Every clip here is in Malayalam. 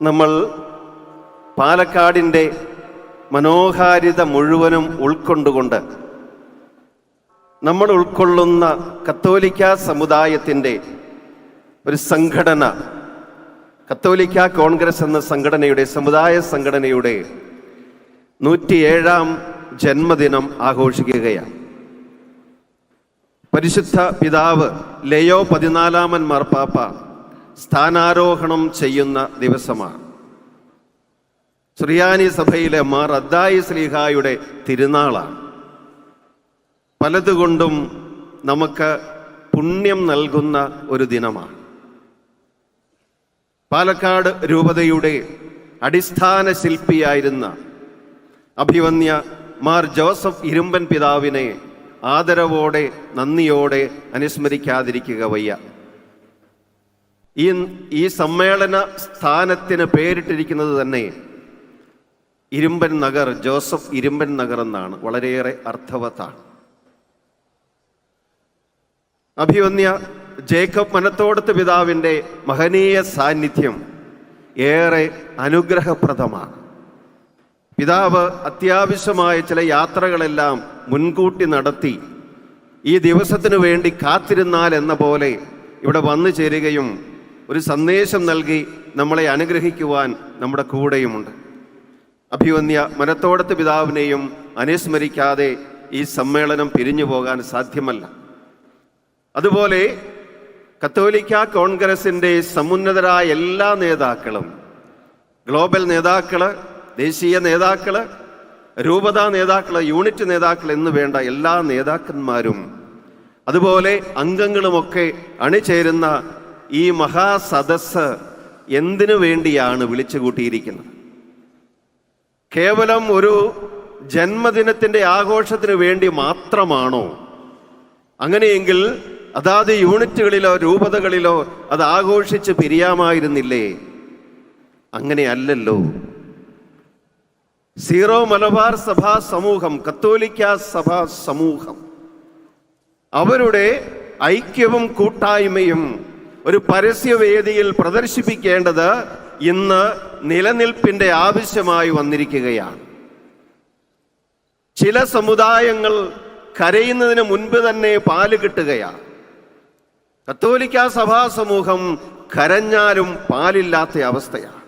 നമ്മൾ പാലക്കാടിന്റെ മനോഹാരിത മുഴുവനും ഉൾക്കൊണ്ടുകൊണ്ട് നമ്മൾ ഉൾക്കൊള്ളുന്ന കത്തോലിക്ക സമുദായത്തിന്റെ ഒരു സംഘടന കത്തോലിക്ക കോൺഗ്രസ് എന്ന സംഘടനയുടെ സമുദായ സംഘടനയുടെ നൂറ്റിയേഴാം ജന്മദിനം ആഘോഷിക്കുകയാണ്. പരിശുദ്ധ പിതാവ് ലയോ പതിനാലാമൻ മാർപ്പാപ്പ സ്ഥാനാരോഹണം ചെയ്യുന്ന ദിവസമാണ്. ശ്രിയാനി സഭയിലെ മാർ അദ്ദായി ശ്രീഹായുടെ തിരുനാളാണ്. പലതുകൊണ്ടും നമുക്ക് പുണ്യം നൽകുന്ന ഒരു ദിനമാണ്. പാലക്കാട് രൂപതയുടെ അടിസ്ഥാന ശില്പിയായിരുന്ന അഭിവന്യ മാർ ജോസഫ് ഇരുമ്പൻ പിതാവിനെ ആദരവോടെ നന്ദിയോടെ അനുസ്മരിക്കാതിരിക്കുക വയ്യ. ഈ ഈ സമ്മേളന സ്ഥാനത്തിന് പേരിട്ടിരിക്കുന്നത് തന്നെ ഇരുമ്പൻ നഗർ ജോസഫ് ഇരുമ്പൻ നഗർ എന്നാണ്. വളരെയേറെ അർത്ഥവത്താണ്. അഭിവന്യ ജേക്കബ് മനത്തോടത്ത് പിതാവിന്റെ മഹനീയ സാന്നിധ്യം ഏറെ അനുഗ്രഹപ്രദമാണ്. പിതാവ് അത്യാവശ്യമായ ചില യാത്രകളെല്ലാം മുൻകൂട്ടി നടത്തി ഈ ദിവസത്തിനു വേണ്ടി കാത്തിരുന്നാൽ എന്ന പോലെ ഇവിടെ വന്നു ചേരുകയും ഒരു സന്ദേശം നൽകി നമ്മളെ അനുഗ്രഹിക്കുവാൻ നമ്മുടെ കൂടെയുമുണ്ട്. അഭിവന്യ മനത്തോടത്ത് പിതാവിനെയും അനുസ്മരിക്കാതെ ഈ സമ്മേളനം പിരിഞ്ഞു പോകാൻ സാധ്യമല്ല. അതുപോലെ കത്തോലിക്ക കോൺഗ്രസിന്റെ സമുന്നതരായ എല്ലാ നേതാക്കളും ഗ്ലോബൽ നേതാക്കൾ ദേശീയ നേതാക്കൾ രൂപതാ നേതാക്കൾ യൂണിറ്റ് നേതാക്കൾ എന്ന് വേണ്ട എല്ലാ നേതാക്കന്മാരും അതുപോലെ അംഗങ്ങളുമൊക്കെ അണിചേരുന്ന ഈ മഹാസദസ് എന്തിനു വേണ്ടിയാണ് വിളിച്ചു കൂട്ടിയിരിക്കുന്നത്? കേവലം ഒരു ജന്മദിനത്തിന്റെ ആഘോഷത്തിന് വേണ്ടി മാത്രമാണോ? അങ്ങനെയെങ്കിൽ അതാത് യൂണിറ്റുകളിലോ രൂപതകളിലോ അത് ആഘോഷിച്ച് പിരിയാമായിരുന്നില്ലേ? അങ്ങനെയല്ലല്ലോ. സീറോ മലബാർ സഭാ സമൂഹം കത്തോലിക്ക സഭാ സമൂഹം അവരുടെ ഐക്യവും കൂട്ടായ്മയും ഒരു പരസ്യവേദിയിൽ പ്രദർശിപ്പിക്കേണ്ടത് ഇന്ന് നിലനിൽപ്പിന്റെ ആവശ്യമായി വന്നിരിക്കുകയാണ്. ചില സമുദായങ്ങൾ കരയുന്നതിന് മുൻപ് തന്നെ പാൽ കിട്ടുകയാണ്. കത്തോലിക്ക സഭാ സമൂഹം കരഞ്ഞാലും പാലില്ലാത്ത അവസ്ഥയാണ്.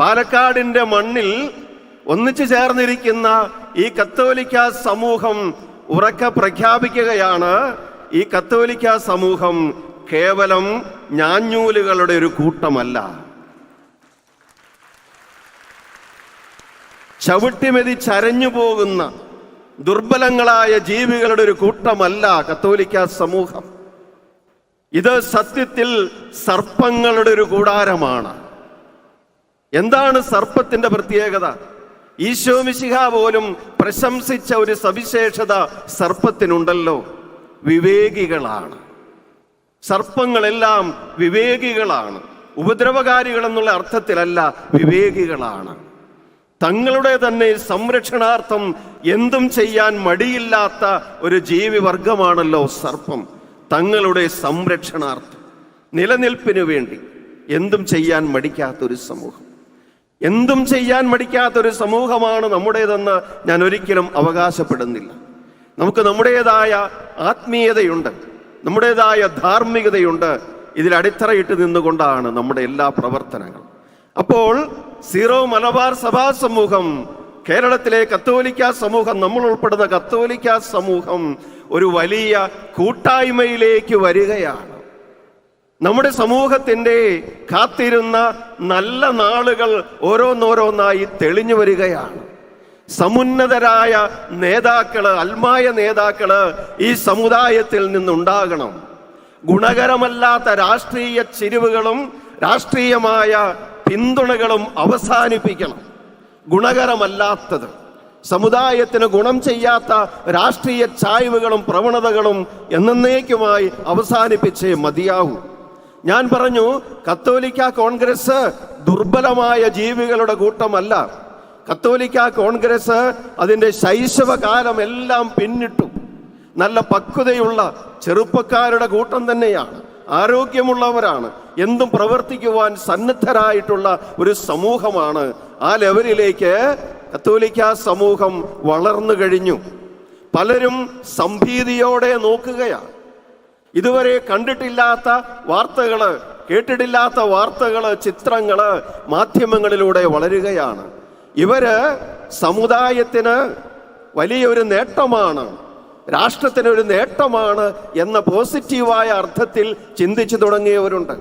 പാലക്കാടിന്റെ മണ്ണിൽ ഒന്നിച്ചു ചേർന്നിരിക്കുന്ന ഈ കത്തോലിക്ക സമൂഹം ഉറക്ക പ്രഖ്യാപിക്കുകയാണ്. ഈ കത്തോലിക്ക സമൂഹം കേവലം ഞാഞ്ഞൂലുകളുടെ ഒരു കൂട്ടമല്ല. ചവിട്ടിമെതി ചരഞ്ഞു പോകുന്ന ദുർബലങ്ങളായ ജീവികളുടെ ഒരു കൂട്ടമല്ല കത്തോലിക്ക സമൂഹം. ഇത് സത്യത്തിൽ സർപ്പങ്ങളുടെ ഒരു കൂടാരമാണ്. എന്താണ് സർപ്പത്തിന്റെ പ്രത്യേകത? ഈശോമിശിഹ പോലും പ്രശംസിച്ച ഒരു സവിശേഷത സർപ്പത്തിനുണ്ടല്ലോ. വിവേകികളാണ്. സർപ്പങ്ങളെല്ലാം വിവേകികളാണ്. ഉപദ്രവകാരികൾ എന്നുള്ള അർത്ഥത്തിലല്ല വിവേകികളാണ്. തങ്ങളുടെ തന്നെ സംരക്ഷണാർത്ഥം എന്തും ചെയ്യാൻ മടിയില്ലാത്ത ഒരു ജീവിവർഗമാണല്ലോ സർപ്പം. തങ്ങളുടെ സംരക്ഷണാർത്ഥം. നിലനിൽപ്പിനു വേണ്ടി എന്തും ചെയ്യാൻ മടിക്കാത്തൊരു സമൂഹം. എന്തും ചെയ്യാൻ മടിക്കാത്തൊരു സമൂഹമാണ് നമ്മുടേതെന്ന് ഞാൻ ഒരിക്കലും അവകാശപ്പെടുന്നില്ല. നമുക്ക് നമ്മുടേതായ ആത്മീയതയുണ്ട്. നമ്മുടേതായ ധാർമ്മികതയുണ്ട്. ഇതിൽ അടിത്തറയിട്ട് നിന്നുകൊണ്ടാണ് നമ്മുടെ എല്ലാ പ്രവർത്തനങ്ങൾ അപ്പോൾ സീറോ മലബാർ സഭാ സമൂഹം കേരളത്തിലെ കത്തോലിക്ക സമൂഹം നമ്മൾ ഉൾപ്പെടുന്ന കത്തോലിക്ക സമൂഹം ഒരു വലിയ കൂട്ടായ്മയിലേക്ക് വരികയാണ്. നമ്മുടെ സമൂഹത്തിന്റെ കാത്തിരുന്ന നല്ല നാളുകൾ ഓരോന്നോരോന്നായി തെളിഞ്ഞു വരികയാണ്. സമുന്നതരായ നേതാക്കൾ അൽമായ നേതാക്കൾ ഈ സമുദായത്തിൽ നിന്നുണ്ടാകണം. ഗുണകരമല്ലാത്ത രാഷ്ട്രീയ ചിരിവുകളും രാഷ്ട്രീയമായ പിന്തുണകളും അവസാനിപ്പിക്കണം. ഗുണകരമല്ലാത്തത്. സമുദായത്തിന് ഗുണം ചെയ്യാത്ത രാഷ്ട്രീയ ചായ്വുകളും പ്രവണതകളും എന്നേക്കുമായി അവസാനിപ്പിച്ചേ മതിയാവൂ. ഞാൻ പറഞ്ഞു കത്തോലിക്ക കോൺഗ്രസ് ദുർബലമായ ജീവികളുടെ കൂട്ടമല്ല. കത്തോലിക്ക കോൺഗ്രസ് അതിന്റെ ശൈശവകാലം എല്ലാം പിന്നിട്ടു. നല്ല പക്വതയുള്ള ചെറുപ്പക്കാരുടെ കൂട്ടം തന്നെയാണ്. ആരോഗ്യമുള്ളവരാണ്. എന്തും പ്രവർത്തിക്കുവാൻ സന്നദ്ധരായിട്ടുള്ള ഒരു സമൂഹമാണ്. ആ ലെവലിലേക്ക് കത്തോലിക്ക സമൂഹം വളർന്നു കഴിഞ്ഞു. പലരും സംഭീതിയോടെ നോക്കുകയാണ്. ഇതുവരെ കണ്ടിട്ടില്ലാത്ത വാർത്തകൾ കേട്ടിട്ടില്ലാത്ത വാർത്തകൾ ചിത്രങ്ങൾ മാധ്യമങ്ങളിലൂടെ വളരുകയാണ്. ഇവർ സമുദായത്തിന് വലിയൊരു നേട്ടമാണ് രാഷ്ട്രത്തിന് ഒരു നേട്ടമാണ് എന്ന പോസിറ്റീവായ അർത്ഥത്തിൽ ചിന്തിച്ചു തുടങ്ങിയവരുണ്ട്.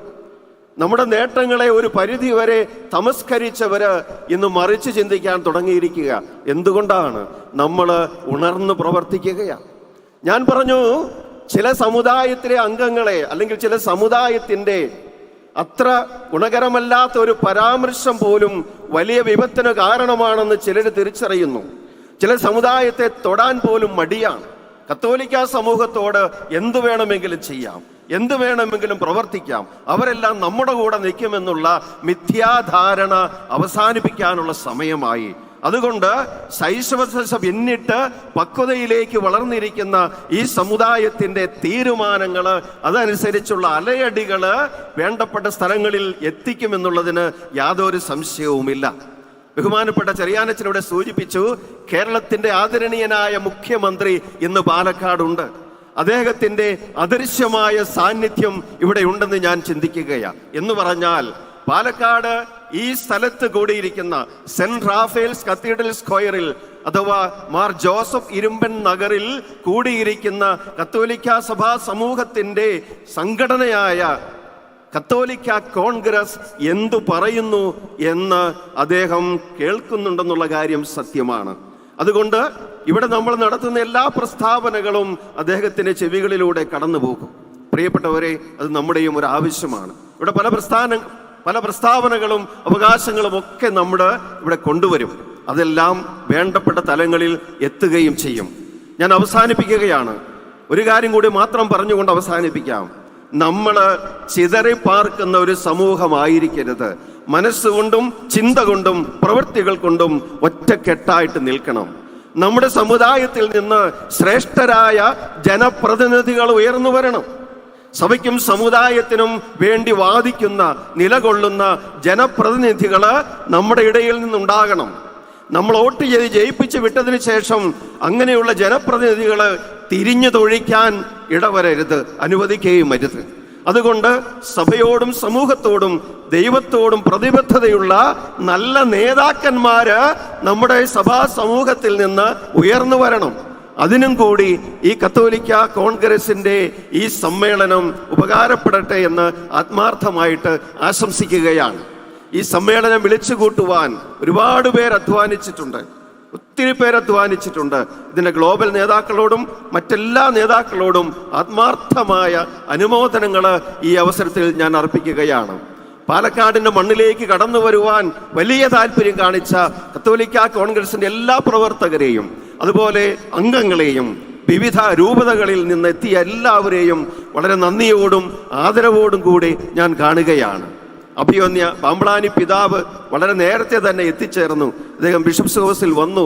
നമ്മുടെ നേട്ടങ്ങളെ ഒരു പരിധി വരെ തമസ്കരിച്ചവര് ഇന്ന് മറിച്ച് ചിന്തിക്കാൻ തുടങ്ങിയിരിക്കുക. എന്തുകൊണ്ടാണ്? നമ്മൾ ഉണർന്നു പ്രവർത്തിക്കുകയാണ് ഞാൻ പറഞ്ഞു ചില സമുദായത്തിലെ അംഗങ്ങളെ അല്ലെങ്കിൽ ചില സമുദായത്തിന്റെ അത്ര ഗുണകരമല്ലാത്ത ഒരു പരാമർശം പോലും വലിയ വിപത്തിന് കാരണമാണെന്ന് ചിലർ തിരിച്ചറിയുന്നു. ചില സമുദായത്തെ തൊടാൻ പോലും മടിയാണ്. കത്തോലിക്ക സമൂഹത്തോട് എന്തു വേണമെങ്കിലും ചെയ്യാം. എന്തു വേണമെങ്കിലും പ്രവർത്തിക്കാം. അവരെല്ലാം നമ്മുടെ കൂടെ നിൽക്കുമെന്നുള്ള മിഥ്യാധാരണ അവസാനിപ്പിക്കാനുള്ള സമയമായി അതുകൊണ്ട് ശൈശവദശ പിന്നിട്ട് പക്വതയിലേക്ക് വളർന്നിരിക്കുന്ന ഈ സമുദായത്തിന്റെ തീരുമാനങ്ങൾ അതനുസരിച്ചുള്ള അലയടികൾ വേണ്ടപ്പെട്ട സ്ഥലങ്ങളിൽ എത്തിക്കുമെന്നുള്ളതിന് യാതൊരു സംശയവുമില്ല. ബഹുമാനപ്പെട്ട ചെറിയാനച്ചനോടെ സൂചിപ്പിച്ചു കേരളത്തിന്റെ ആദരണീയനായ മുഖ്യമന്ത്രി ഇന്ന് പാലക്കാടുണ്ട്. അദ്ദേഹത്തിന്റെ അദൃശ്യമായ സാന്നിധ്യം ഇവിടെ ഉണ്ടെന്ന് ഞാൻ ചിന്തിക്കുകയാണ്. എന്ന് പറഞ്ഞാൽ പാലക്കാട് ഈ സ്ഥലത്ത് കൂടിയിരിക്കുന്ന സെന്റ് റാഫേൽസ് കത്തീഡ്രൽ സ്ക്വയറിൽ അഥവാ മാർ ജോസഫ് ഇരുമ്പൻ നഗറിൽ കൂടിയിരിക്കുന്ന കത്തോലിക്ക സഭാ സമൂഹത്തിന്റെ സംഘടനയായ കത്തോലിക്ക കോൺഗ്രസ് എന്തു പറയുന്നു എന്ന് അദ്ദേഹം കേൾക്കുന്നുണ്ടെന്നുള്ള കാര്യം സത്യമാണ്. അതുകൊണ്ട് ഇവിടെ നമ്മൾ നടത്തുന്ന എല്ലാ പ്രസ്താവനകളും അദ്ദേഹത്തിന്റെ ചെവികളിലൂടെ കടന്നു പോകും പ്രിയപ്പെട്ടവരെ അത് നമ്മുടെയും ഒരു ആവശ്യമാണ്. ഇവിടെ പല പ്രസ്ഥാന പല പ്രസ്താവനകളും അവകാശങ്ങളും ഒക്കെ നമ്മുടെ ഇവിടെ കൊണ്ടുവരും. അതെല്ലാം വേണ്ടപ്പെട്ട തലങ്ങളിൽ എത്തുകയും ചെയ്യും. ഞാൻ അവസാനിപ്പിക്കുകയാണ്. ഒരു കാര്യം കൂടി മാത്രം പറഞ്ഞുകൊണ്ട് അവസാനിപ്പിക്കാം. നമ്മൾ ചിതറി പാർക്കുന്ന ഒരു സമൂഹമായിരിക്കരുത്. മനസ്സുകൊണ്ടും ചിന്ത കൊണ്ടും പ്രവൃത്തികൾ കൊണ്ടും ഒറ്റക്കെട്ടായിട്ട് നിൽക്കണം. നമ്മുടെ സമുദായത്തിൽ നിന്ന് ശ്രേഷ്ഠരായ ജനപ്രതിനിധികൾ ഉയർന്നു വരണം. സഭയ്ക്കും സമുദായത്തിനും വേണ്ടി വാദിക്കുന്ന നിലകൊള്ളുന്ന ജനപ്രതിനിധികൾ നമ്മുടെ ഇടയിൽ നിന്നുണ്ടാകണം. നമ്മൾ വോട്ട് ചെയ്ത് ജയിപ്പിച്ച് വിട്ടതിന് ശേഷം അങ്ങനെയുള്ള ജനപ്രതിനിധികൾ തിരിഞ്ഞു തൊഴിക്കാൻ ഇടവരരുത് അനുവദിക്കുകയും അരുത്. അതുകൊണ്ട് സഭയോടും സമൂഹത്തോടും ദൈവത്തോടും പ്രതിബദ്ധതയുള്ള നല്ല നേതാക്കന്മാര് നമ്മുടെ സഭാ സമൂഹത്തിൽ നിന്ന് ഉയർന്നു വരണം. അതിനും കൂടി ഈ കത്തോലിക്ക കോൺഗ്രസിന്റെ ഈ സമ്മേളനം ഉപകാരപ്പെടട്ടെ എന്ന് ആത്മാർത്ഥമായിട്ട് ആശംസിക്കുകയാണ്. ഈ സമ്മേളനം വിളിച്ചു കൂട്ടുവാൻ ഒരുപാട് പേർ അധ്വാനിച്ചിട്ടുണ്ട്. ഒത്തിരി പേർ അധ്വാനിച്ചിട്ടുണ്ട്. ഇതിന്റെ ഗ്ലോബൽ നേതാക്കളോടും മറ്റെല്ലാ നേതാക്കളോടും ആത്മാർത്ഥമായ അനുമോദനങ്ങൾ ഈ അവസരത്തിൽ ഞാൻ അർപ്പിക്കുകയാണ്. പാലക്കാടിന്റെ മണ്ണിലേക്ക് കടന്നു വരുവാൻ വലിയ താല്പര്യം കാണിച്ച കത്തോലിക്ക കോൺഗ്രസിന്റെ എല്ലാ പ്രവർത്തകരെയും അതുപോലെ അംഗങ്ങളെയും വിവിധ രൂപതകളിൽ നിന്ന് എത്തിയ എല്ലാവരെയും വളരെ നന്ദിയോടും ആദരവോടും കൂടി ഞാൻ കാണുകയാണ്. അഭിയോന്യ പാമ്പളാനി പിതാവ് വളരെ നേരത്തെ തന്നെ എത്തിച്ചേർന്നു. അദ്ദേഹം ബിഷപ്സ് ഹൗസിൽ വന്നു.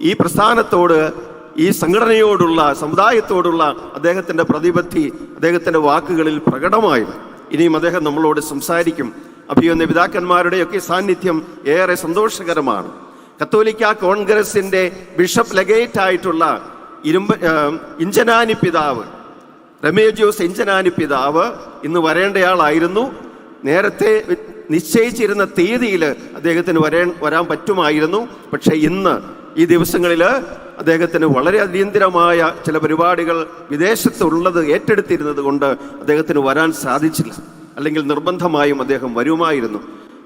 ഈ പ്രസ്ഥാനത്തോട് ഈ സംഘടനയോടുള്ള സമുദായത്തോടുള്ള അദ്ദേഹത്തിന്റെ പ്രതിബദ്ധി അദ്ദേഹത്തിന്റെ വാക്കുകളിൽ പ്രകടമായിരുന്നു. ഇനിയും അദ്ദേഹം നമ്മളോട് സംസാരിക്കും. അഭിയുന്ന പിതാക്കന്മാരുടെയൊക്കെ സാന്നിധ്യം ഏറെ സന്തോഷകരമാണ്. കത്തോലിക്ക കോൺഗ്രസിന്റെ ബിഷപ്പ് ലെഗേറ്റ് ആയിട്ടുള്ള ഇരുമ്പ ഇഞ്ചനാനി പിതാവ് രമേജോസ് ഇഞ്ചനാനി പിതാവ് ഇന്ന് വരേണ്ടയാളായിരുന്നു. നേരത്തെ നിശ്ചയിച്ചിരുന്ന തീയതിയിൽ അദ്ദേഹത്തിന് വരേ വരാൻ പറ്റുമായിരുന്നു. പക്ഷേ ഇന്ന് ഈ ദിവസങ്ങളിൽ അദ്ദേഹത്തിന് വളരെ അടിയന്തിരമായ ചില പരിപാടികൾ വിദേശത്തുള്ളത് ഏറ്റെടുത്തിരുന്നത് കൊണ്ട് അദ്ദേഹത്തിന് വരാൻ സാധിച്ചില്ല. അല്ലെങ്കിൽ നിർബന്ധമായും അദ്ദേഹം വരുമായിരുന്നു.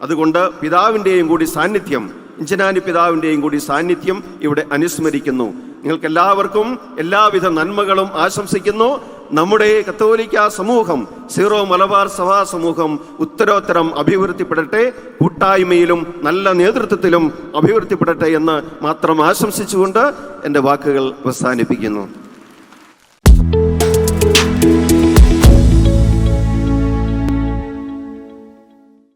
അതുകൊണ്ട് പിതാവിന്റെയും കൂടി സാന്നിധ്യം ഇഞ്ചനാനി പിതാവിന്റെയും കൂടി സാന്നിധ്യം ഇവിടെ അനുസ്മരിക്കുന്നു. നിങ്ങൾക്ക് എല്ലാവർക്കും എല്ലാവിധ നന്മകളും ആശംസിക്കുന്നു. നമ്മുടെ കത്തോലിക്ക സമൂഹം സീറോ മലബാർ സഭാ സമൂഹം ഉത്തരോത്തരം അഭിവൃദ്ധിപ്പെടട്ടെ കൂട്ടായ്മയിലും നല്ല നേതൃത്വത്തിലും അഭിവൃദ്ധിപ്പെടട്ടെ എന്ന് മാത്രം ആശംസിച്ചുകൊണ്ട് എന്റെ വാക്കുകൾ അവസാനിപ്പിക്കുന്നു.